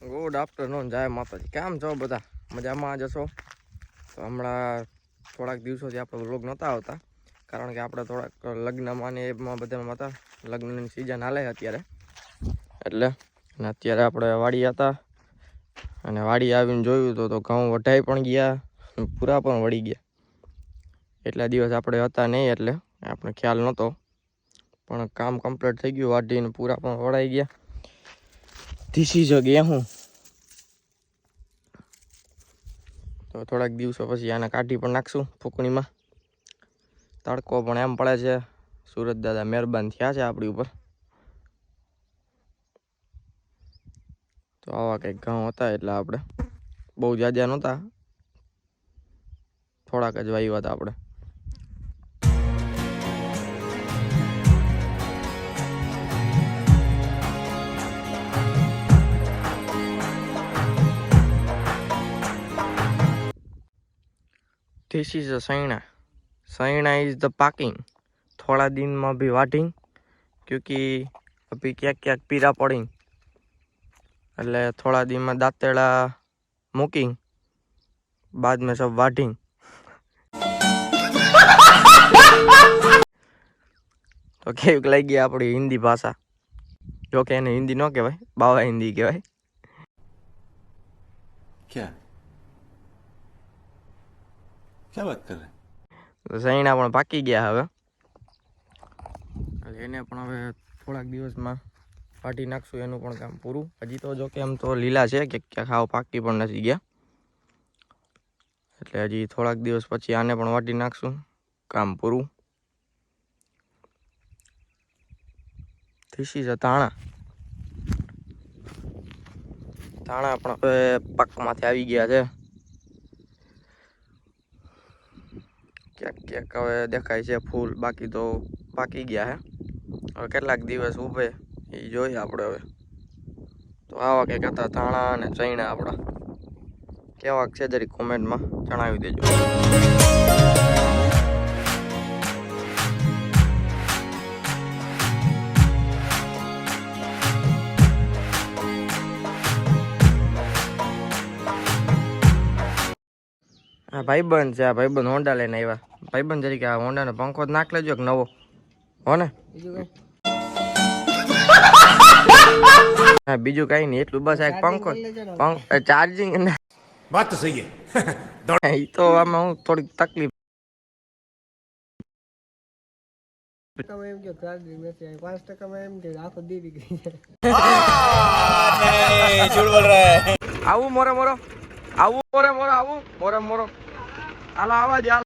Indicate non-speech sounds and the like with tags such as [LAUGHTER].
Good afternoon જય માતાજી. કેમ છો બધા? મજામાં જશો તો હમણાં થોડાક દિવસોથી આપણે વ્લોગ નહોતા આવતા, કારણ કે આપણે થોડાક લગ્નમાં ને એમાં બધામાં હતા. લગ્નની સિઝન હાલે અત્યારે. એટલે અને અત્યારે આપણે વાડી હતા. અને વાડી આવીને જોયું તો ઘઉં વઢાઈ પણ ગયા, પૂરા પણ વળી ગયા. એટલા દિવસ આપણે હતા નહીં એટલે આપણે ખ્યાલ નહોતો. પણ કામ કમ્પ્લીટ થઈ ગયું, વાઢીને પૂરા પણ વળાઈ ગયા. ધીસી જ ગયા અ તો થોડાક દિવસો પછી આને કાઢી પણ નાખશું ફૂકણીમાં. તડકો પણ એમ પડે છે. સુરત દાદા મહેરબાન થયા છે આપણી ઉપર. તો આવા કંઈક ઘઉં હતા એટલે આપણે બહુ જાજા નહોતા. થોડાક જ વાયુ હતા આપણે. This is a Saina Saina is the parking थोड़ा दिन में भी वाटिंग क्योंकि अभी क्या क्या पीरा पड़ी એટલે થોડા દીમાં દાંતેડા મૂકિંગ બાદ મેં સબ વાઢિંગ [LAUGHS] તો કેવીક લાગી આપણી હિન્દી ભાષા જો કે એને હિન્દી ન કહેવાય બાવા હિન્દી કહેવાય क्या ક્યાં વાત કરે? સૈણા પણ પાકી ગયા હવે. એને પણ હવે થોડાક દિવસમાં પાટી નાખશું એનું પણ કામ પૂરું. હજી તો જો કે આમ તો લીલા છે કે ક્યાં ખાવ પાકી પણ નથી ગયા. એટલે હજી થોડાક દિવસ પછી આને પણ વાટી નાખશું કામ પૂરું. થીસી છે તાણા તાણા પણ હવે પાકમાંથી આવી ગયા છે. ક્યાંક ક્યાંક હવે દેખાય છે ફૂલ, બાકી તો પાકી ગયા હે. હવે કેટલાક દિવસ ઊભે, એ જોઈએ આપણે હવે. તો આવા કંઈક હતા ધાણા અને ચૈણા આપણા. કેવાક છે જરી કોમેન્ટમાં જણાવી દેજો. આ ભાઈબંધ છે આ ભાઈબંધ હોન્ડા લઈને આવ્યા. ભાઈબંધ તરીકે આ હોન્ડાનો પંખો જ નાખ લેજો નવો. હો ને? બીજું કઈ? નહીં એટલું બસ આ પંખો ચાર્જિંગ [LAUGHS] આમાં હું થોડીક તકલીફ. [LAUGHS] આવું મોરો મોરો. આવું મોરે મોરો આવું. મોરે મોરો. હાલો આવા જ હાલ.